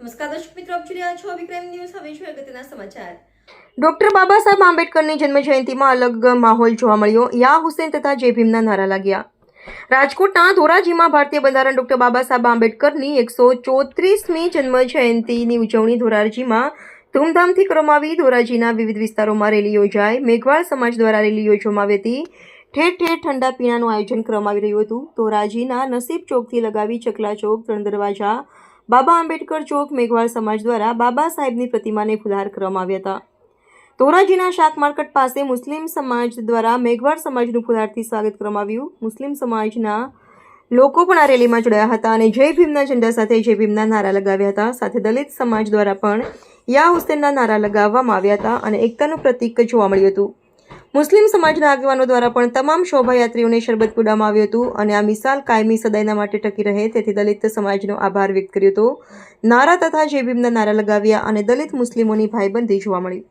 નમસ્કાર, દર્શક મિત્રો, આપ જોઈ રહ્યા છો વિક્રમ ન્યૂઝ. હવે જોઈએ સમાચાર. ડોક્ટર બાબા સાહેબ આંબેડકરની જન્મ જયંતિમાં અલગ માહોલ જોવા મળ્યો. યા હુસેન તથા જય ભીમના નારા લાગ્યા. રાજકોટના ધોરાજીમાં ભારતીય બંધારણ ડોક્ટર બાબા સાહેબ આંબેડકરની એકસો ચોત્રીસમી જન્મ જયંતિની ઉજવણી ધોરાજીમાં ધૂમધામથી કરવામાં આવી. ધોરાજીના વિવિધ વિસ્તારોમાં રેલી યોજાઈ. મેઘવાળ સમાજ દ્વારા રેલી યોજવામાં આવી હતી. ઠેર ઠેર ઠંડા પીણાનું આયોજન કરવામાં આવી રહ્યું હતું. ધોરાજીના નસીબ ચોકથી લગાવી ચકલા ચોક, ત્રણ દરવાજા બાબા આંબેડકર ચોક મેઘવાળ સમાજ દ્વારા બાબા સાહેબની પ્રતિમાને ફુલહાર કરવામાં આવ્યા હતા. ધોરાજીના શાક માર્કેટ પાસે મુસ્લિમ સમાજ દ્વારા મેઘવાળ સમાજનું ફુલહારથી સ્વાગત કરવામાં આવ્યું. મુસ્લિમ સમાજના લોકો પણ આ રેલીમાં જોડાયા હતા અને જય ભીમના ઝંડા સાથે જય ભીમના નારા લગાવ્યા હતા. સાથે દલિત સમાજ દ્વારા પણ યા હુસેનના નારા લગાવવામાં આવ્યા હતા અને એકતાનું પ્રતીક જોવા મળ્યું હતું. મુસ્લિમ સમાજના આગેવાનો દ્વારા પણ તમામ શોભાયાત્રીઓને શરબત પીવડાવવામાં આવ્યું હતું અને આ મિસાલ કાયમી સદાયના માટે ટકી રહે તેથી દલિત સમાજનો આભાર વ્યક્ત કર્યો હતો. નારા તથા જય ભીમના નારા લગાવ્યા અને દલિત મુસ્લિમોની ભાઈબંધી જોવા મળી.